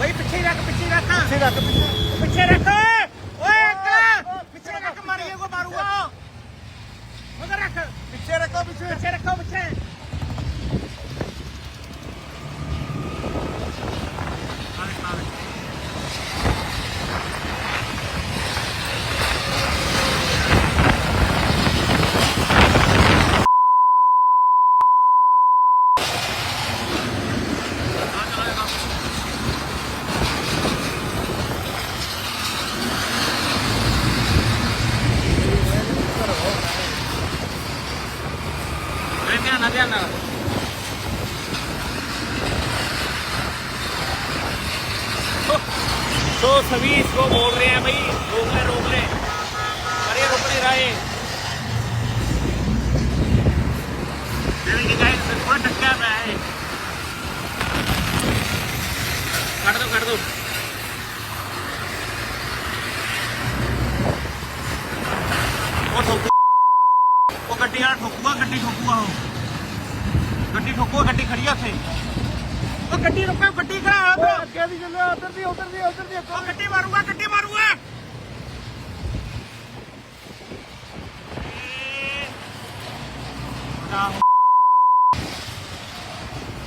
ਬਈ ਪਿੱਛੇ ਰੱਖ ਪਿੱਛੇ ਰੱਖ। ਪਿੱਛੇ ਰੱਖ ਪਿੱਛੇ ਪਿੱਛੇ ਰੱਖ। ਓਏ ਅੰਕਲ ਪਿੱਛੇ ਰੱਖ ਮਾਰੀਏ ਕੋ ਮਾਰੂਗਾ। ਉਧਰ ਰੱਖ। ਪਿੱਛੇ ਰੱਖੋ ਪਿੱਛੇ। ਪਿੱਛੇ ਰੱਖੋ ਪਿੱਛੇ। जाना। तो, सभी इसको बोल रहे हैं भाई रोक ले रोक ले। अरे रोक रुक नहीं रहा है थोड़ा अच्छा दो कट दो। ਗੱਡੀ ਠੋਕੂਗਾ ਗੱਡੀ ਖੜੀ ਆ ਉੱਥੇ ਉਹ ਗੱਡੀ ਰੁਕੋ ਗੱਡੀ ਖੜਾ ਉੱਧਰ ਅੱਗੇ ਦੀ ਚੱਲਿਆ ਉਧਰ ਦੀ ਉਧਰ ਦੀ ਉਧਰ ਦੀ ਉਹ ਗੱਡੀ ਮਾਰੂਗਾ ਗੱਡੀ ਮਾਰੂਗਾ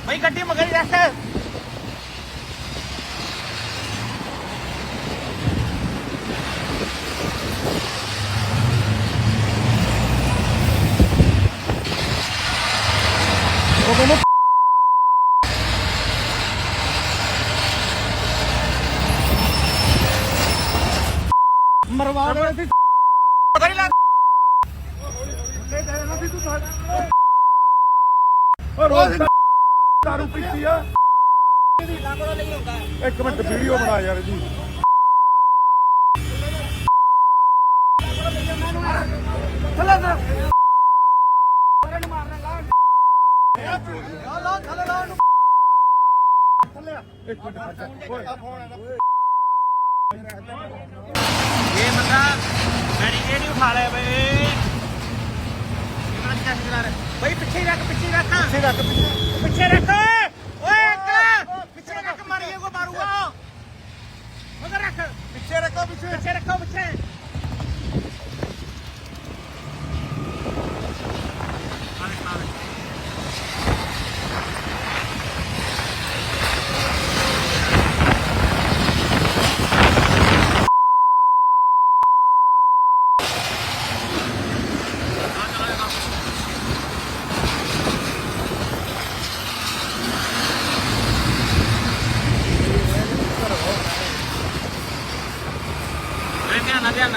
ਭਾਈ ਗੱਡੀ ਮਗਰ ਰੱਖ ਮਰਵਾ ਦੇ ਸੀ। ਪਤਾ ਨਹੀਂ ਲੱਗ ਤੇ ਦੇਣਾ ਸੀ ਤੂੰ ਉਹ ਰੋਜ਼ ਦਾਰੂ ਪੀਤੀ ਆ। ਇੱਕ ਮਿੰਟ ਵੀਡੀਓ ਬਣਾ ਯਾਰ ਜੀ ਥੱਲੇ ਦਾ ਇੱਕ ਮਿੰਟ ਖੜ ਜਾ ਓਏ ਆ ਫੋਨ ਆਇਆ ਇਹ ਬੰਦਾ ਬੈਰੀਕੇਡ ਹੀ ਉਠਾ ਲਿਆ ਬਈ। ਕਿਹੜਾ ਚੱਕ ਚਲਾ ਰਿਹਾ ਬਈ ਪਿੱਛੇ ਹੀ ਰੱਖ ਪਿੱਛੇ ਹੀ ਰੱਖ। ਪਿੱਛੇ ਰੱਖ ਪਿੱਛੇ ਪਿੱਛੇ ਰੱਖ। ਓਏ ਅੰਕਲ ਪਿੱਛੇ ਰੱਖ ਮਾਰੀਏ ਕੋ ਮਾਰੂਗਾ। ਉਧਰ ਰੱਖ। ਪਿੱਛੇ ਰੱਖੋ ਪਿੱਛੇ। ਪਿੱਛੇ ਰੱਖੋ ਪਿੱਛੇ। ध्यान ध्यान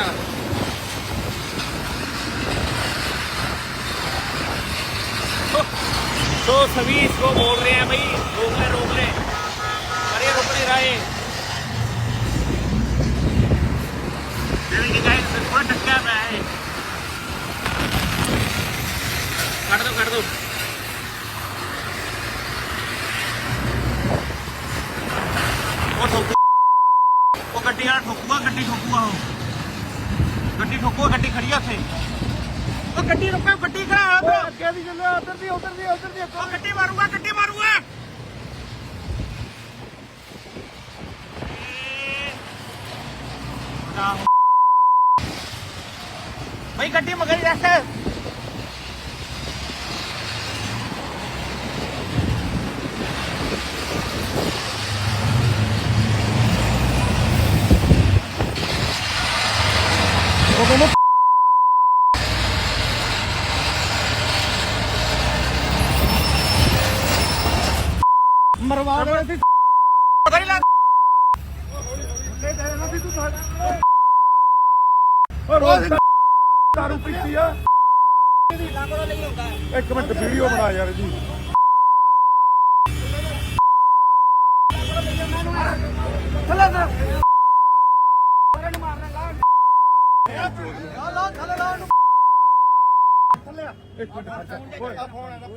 तो सभी इसको बोल रहे हैं भाई रोक ले रोक ले अरे रोक नहीं रहा है दो दो वो ठोकू वो गड्डी ठोकूगा गड्डी ठोकूगा ਗੱਡੀ ਠੋਕੂਗਾ ਗੱਡੀ ਖੜੀ ਆ ਉੱਥੇ। ਉਹ ਗੱਡੀ ਰੁਕੋ ਗੱਡੀ ਖੜਾ ਓਏ ਅੱਗੇ ਦੀ ਚੱਲਿਆ ਉਧਰ ਦੀ ਉਧਰ ਦੀ ਉਧਰ ਦੀ ਉਹ ਗੱਡੀ ਮਾਰੂਗਾ ਗੱਡੀ ਮਾਰੂਗਾ ਭਾਈ ਗੱਡੀ ਮਗਰ ਹੀ ਰੱਖ ਉਹ ਕਹਿੰਦੇ ਮਰਵਾ ਦੇ ਸੀ ਪਤਾ ਨਹੀਂ ਲੱਗ ਤੇ ਦੇਣਾ ਸੀ ਤੂੰ ਉਹ ਰੋਜ਼ ਦਾਰੂ ਪੀਤੀ ਆ। ਇੱਕ ਮਿੰਟ ਵੀਡੀਓ ਬਣਾ ਯਾਰ ਜੀ ਥੱਲੇ ਦਾ ਥੱਲੇ ਇੱਕ ਮਿੰਟ ਖੜ ਜਾ ਓਏ ਆ ਫੋਨ ਆਇਆ